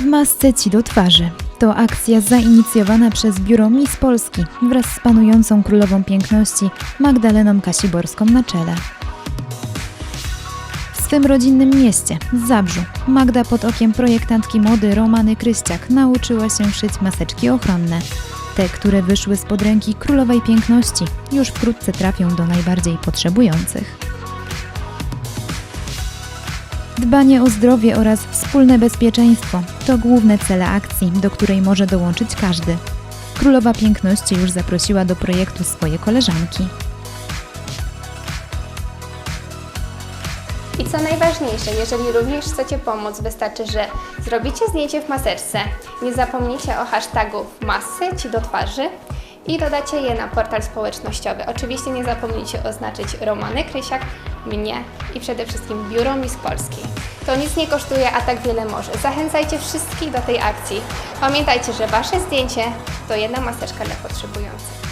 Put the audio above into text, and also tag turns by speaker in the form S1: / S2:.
S1: masce ci do twarzy. To akcja zainicjowana przez Biuro Miss Polski wraz z panującą królową piękności Magdaleną Kasiborską na czele. W swym rodzinnym mieście, Zabrzu, Magda pod okiem projektantki mody Romany Kryściak nauczyła się szyć maseczki ochronne. Te, które wyszły spod ręki królowej piękności, już wkrótce trafią do najbardziej potrzebujących. Dbanie o zdrowie oraz wspólne bezpieczeństwo to główne cele akcji, do której może dołączyć każdy. Królowa Piękności już zaprosiła do projektu swoje koleżanki.
S2: I co najważniejsze, jeżeli również chcecie pomóc, wystarczy, że zrobicie zdjęcie w maseczce, nie zapomnijcie o hashtagu masy ci do twarzy i dodacie je na portal społecznościowy. Oczywiście nie zapomnijcie oznaczyć Romany Krysiak, mnie i przede wszystkim Biuro Miss Polski. To nic nie kosztuje, a tak wiele może. Zachęcajcie wszystkich do tej akcji. Pamiętajcie, że Wasze zdjęcie to jedna maseczka dla potrzebujących.